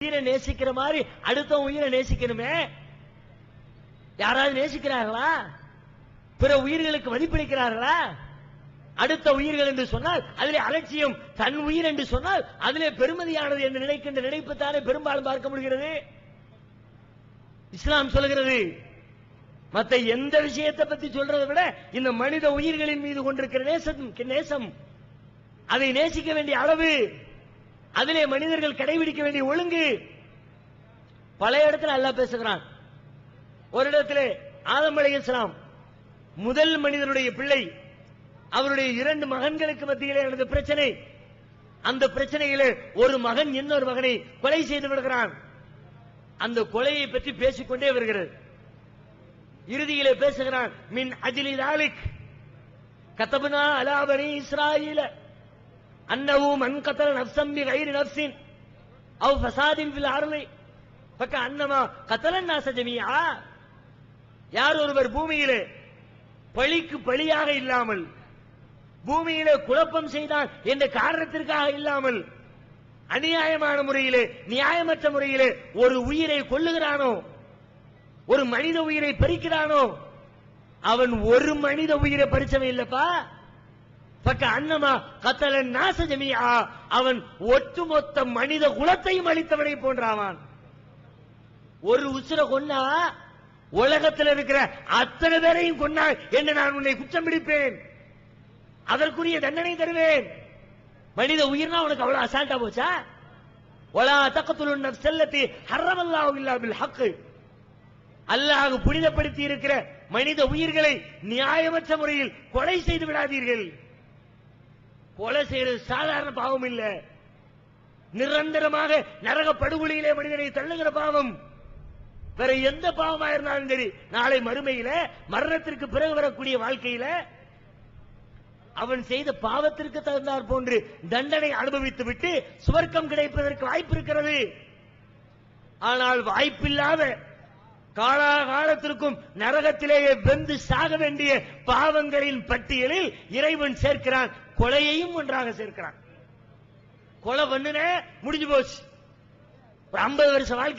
உயிரை நேசிக்கிற மாதிரி அடுத்த உயிரை நேசிக்கணுமே? யாராவது நேசிக்கிறார்களா? பிற உயிர்களுக்கு மதிப்பளிக்கிறார்களா? அடுத்த உயிர்கள் என்று சொன்னால் அதிலே அலட்சியம் தன் உயிர் என்று சொன்னால் அதிலே பெருமதியானது என்று நினைக்கின்ற நினைப்புத்தானே பெரும்பாலும் பார்க்க முடிகிறது? இஸ்லாம் சொல்கிறது மத்த எந்த விஷயத்தை பத்தி சொல்றதை விட இந்த மனித உயிர்களின் மீது கொண்டிருக்கிற நேசம் நேசம். அதை நேசிக்க வேண்டிய அளவு அதிலே மனிதர்கள் கடைபிடிக்க வேண்டிய ஒழுங்கு பல இடத்துல அல்லாஹ் பேசுகிறான். ஒரு இடத்துல ஆதம் அலைஹிஸ்ஸலாம் முதல் மனிதனுடைய பிள்ளை அவருடைய இரண்டு மகன்களுக்கு மத்தியிலே நடந்த பிரச்சனை. அந்த பிரச்சனையில ஒரு மகன் இன்னொரு மகனை கொலை செய்து விடுகிறான். அந்த கொலையை பற்றி பேசிக்கொண்டே வருகிறது இறுதியிலே பேசுகிறான் மின் அஜிலி தாலிக் கத்தபுனா அலாபனி இஸ்ராயில அன்னவு மண் கத்தல நப்சம் பி கைரி நப்சின் அவ் ஃபசாதின் ஃபில் அர்லி பக்க அன்னமா கத்தலன் நாச யார் ஒருவர் பூமியிலே பழிக்கு பழியாக இல்லாமல் பூமியிலே குழப்பம் செய்தான் என்ற காரணத்திற்காக இல்லாமல் அநியாயமான முறையிலே நியாயமற்ற முறையிலே ஒரு உயிரை கொள்ளுகிறானோ ஒரு மனித உயிரை பறிக்கிறானோ அவன் ஒரு மனித உயிரை பறிச்சவன் இல்லப்பா. அன்னமா கத்தலன் நாச அவன் ஒட்டுமொத்த மனித குலத்தையும் அளித்தவனை போன்றாவான். ஒரு உசுர கொன்னா உலகத்தில் இருக்கிற அத்தனை பேரையும் கொன்னா என்று நான் உன்னை குற்றம் பிடிப்பேன். அதற்குரிய தண்டனை தருவேன். மனித உயிர்னா உனக்கு அவ்வளவு அசால்ட்டா போச்சா? ஒலா தக்கத்துல செல்லத்தை அல்லதி இல்லாமல் ஹக்கு. அல்லாஹ் புனிதப்படுத்தி இருக்கிற மனித உயிர்களை நியாயமற்ற முறையில் கொலை செய்து விடாதீர்கள். கொலை செய்யறது சாதாரண பாவம் இல்ல. நிரந்தரமாக நரக படுகொலியிலே மனிதனை தள்ளுகிற பாவம். வேற எந்த பாவமா இருந்தாலும் சரி நாளை மறுமையில மரணத்திற்கு பிறகு வரக்கூடிய வாழ்க்கையில அவன் செய்த பாவத்திற்கு தகுந்தார் போன்று தண்டனை அனுபவித்து விட்டு சுவர்க்கம் கிடைப்பதற்கு வாய்ப்பு இருக்கிறது. ஆனால் வாய்ப்பில்லாத காலாகாலத்திற்கும் நரகத்திலேயே வெந்து சாக வேண்டிய பாவங்களின் பட்டியலில் இறைவன் சேர்க்கிறான் கொலையையும் ஒன்றாக சேர்க்கிறான். கொலை பண்ணுன முடிஞ்சு போச்சு. ஒரு ஐம்பது வருஷம் வாழ்க்கை